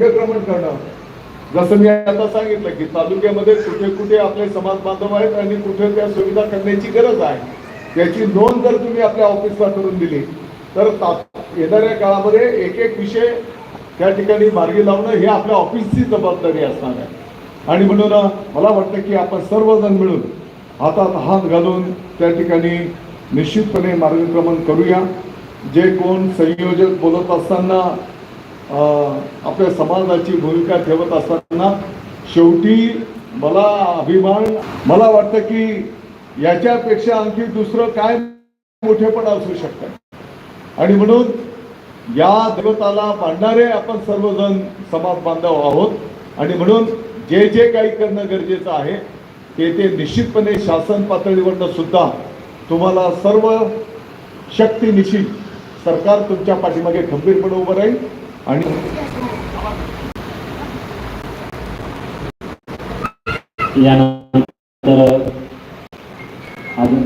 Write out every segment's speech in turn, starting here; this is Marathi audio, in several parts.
मार्गक्रमण करणं जसं मी आता सांगितलं की तालुक्यामध्ये कुठे कुठे आपले समाज बांधव आहेत आणि कुठे त्या सुविधा करण्याची गरज आहे त्याची नोंद जर तुम्ही आपल्या ऑफिसला करून दिली तर येणाऱ्या काळामध्ये एक एक विषय त्या ठिकाणी मार्गी लावणं हे आपल्या ऑफिसची जबाबदारी असणार आहे. आणि म्हणून मला वाटतं की आपण सर्वजण मिळून हातात हात घालून त्या ठिकाणी निश्चितपणे मार्गक्रमण करूया. जे कोण संयोजक बोलत असताना आपल्या समाजाची भूमिका ठेवत असताना शेवटी मला अभिमान मला वाटतं की याच्यापेक्षा आणखी दुसरं काय मोठेपण असू शकतं. आणि म्हणून या दैवताला मांडणारे आपण सर्वजण समाज बांधव आहोत. आणि म्हणून जे जे काही करणं गरजेचं आहे ते ते निश्चितपणे शासन पातळीवरनं सुद्धा तुम्हाला सर्व शक्तीनिशी सरकार तुमच्या पाठीमागे खंबीरपणे उभं राहील. आणि यानंतर अजून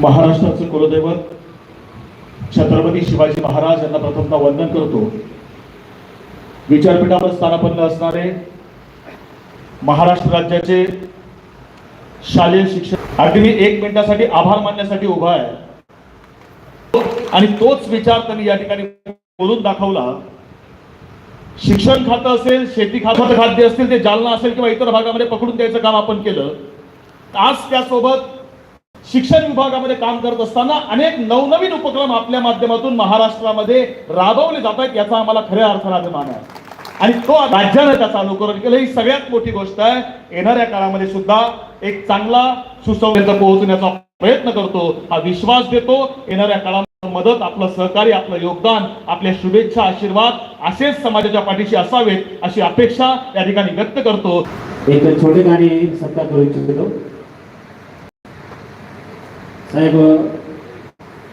महाराष्ट्राचे कुलदैवत छत्रपती शिवाजी महाराज यांना प्रथमतः वंदन करतो. विचारपीठावर स्थानापन्न असणारे महाराष्ट्र राज्याचे शालेय शिक्षण अगदी मी एक मिनिटासाठी आभार मानण्यासाठी उभा आहे. आणि तोच विचार त्यांनी या ठिकाणी बोलून दाखवला. शिक्षण खातं असेल शेती खातं खाद्य असतील ते जालना असेल किंवा इतर भागामध्ये पकडून द्यायचं काम आपण केलं आज त्यासोबत शिक्षण विभागामध्ये काम करत असताना अनेक नवनवीन उपक्रम आपल्या माध्यमातून महाराष्ट्रामध्ये राबवले जात आहेत याचा आम्हाला खऱ्या अर्थाने अभिमान आहे. आणि तो राज्याने त्याचं अनुकरण केलं. ही सगळ्यात मोठी गोष्ट आहे. येणाऱ्या काळामध्ये सुद्धा एक चांगला सुसंवेद पोहोचण्याचा प्रयत्न करतो हा विश्वास देतो. येणाऱ्या काळामध्ये मदत आपलं सहकार्य आपलं योगदान आपल्या शुभेच्छा आशीर्वाद असेच समाजाच्या पाठीशी असावेत अशी अपेक्षा या ठिकाणी व्यक्त करतो. एक छोटे गाणे सत्ता करू इच्छितो. साहेब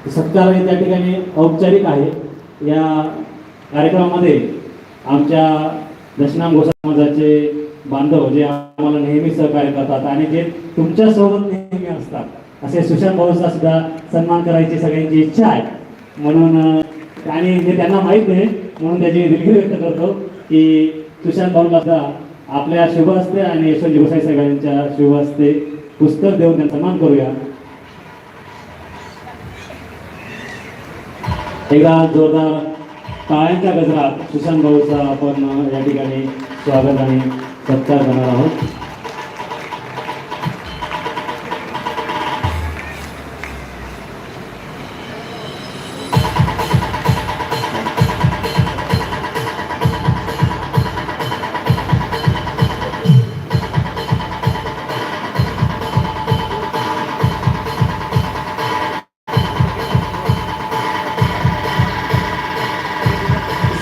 सत्कार त्या ठिकाणी औपचारिक आहे. या कार्यक्रमामध्ये आमच्या दशनाम गोसा समाजाचे बांधव जे आम्हाला नेहमी सहकार्य करतात आणि जे तुमच्यासोबत नेहमी असतात असे सुशांत भाऊचा सुद्धा सन्मान करायची सगळ्यांची इच्छा आहे. म्हणून आणि हे त्यांना माहीत नाही म्हणून त्याची दिलगिरी व्यक्त करतो की सुशांत भाऊला सुद्धा आपल्या शुभ हस्ते आणि यशवंत गोसाई सगळ्यांच्या शुभ हस्ते पुस्तक देऊन त्यांचा सन्मान करूया. एकदा जोरदार टाळ्यांच्या गजरात सुशांत भाऊचा आपण या ठिकाणी स्वागत आणि सत्कार करणार आहोत.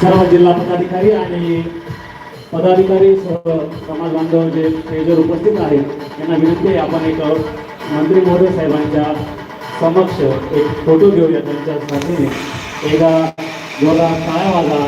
सर्व जिल्हा पदाधिकारी आणि पदाधिकारी सर्व समाज बांधव जे जर उपस्थित आहेत यांना विनंती आहे आपण एक मंत्री महोदय साहेबांच्या समक्ष एक फोटो घेऊया त्यांच्या साथीने. एकदा जोरा टाळ्या वाजा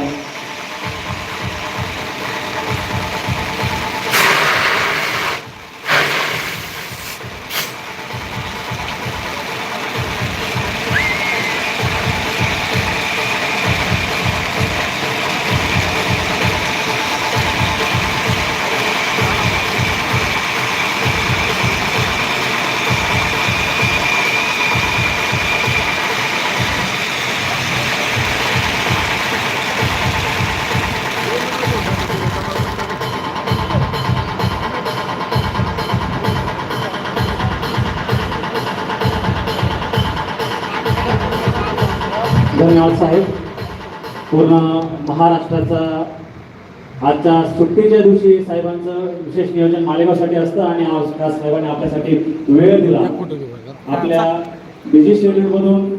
धन्यवाद साहेब. पूर्ण महाराष्ट्राचा आजच्या सुट्टीच्या दिवशी साहेबांचं विशेष नियोजन मालेगावसाठी असतं आणि आज खास साहेबांनी आपल्यासाठी वेळ दिला. आपल्या बिझी शेड्यूलमधून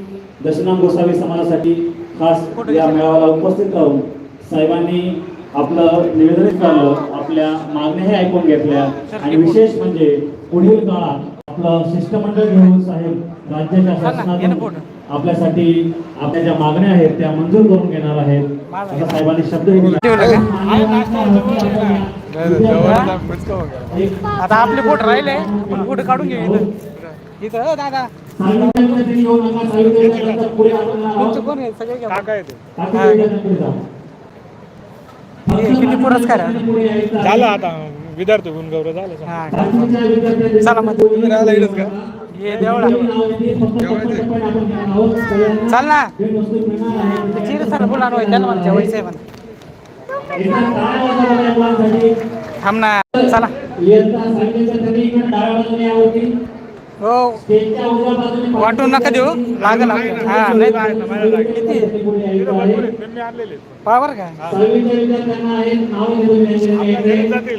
दशनाम गोसावी समाजासाठी खास या मेळाव्याला उपस्थित राहून साहेबांनी आपलं निवेदन काढलं. आपल्या मागण्याही ऐकून घेतल्या. आणि विशेष म्हणजे पुढील काळात आपलं शिष्टमंडळ घेऊन साहेब राज्याच्या शासनातून आपल्यासाठी आपल्या ज्या मागण्या आहेत त्या मंजूर करून घेणार आहेत. असं साहेबांनी शब्द आता आपले फोटो राहिले. फोटो काढून घे इथं. इथं हो दादा. कोण आहे? सगळे. हे किती पुरस्कार. झालं आता. विद्यार्थी गुण गौरव झालं. हा. चला मग. यायचं आहे. हे देवळा. चाल ना. भेटवस्तू मिळणार आहे. त्याला म्हणते वैसे म्हण. थांब ना. चला. हो. वाटून नका देऊ. लागल. हा नाही. किती? पावर का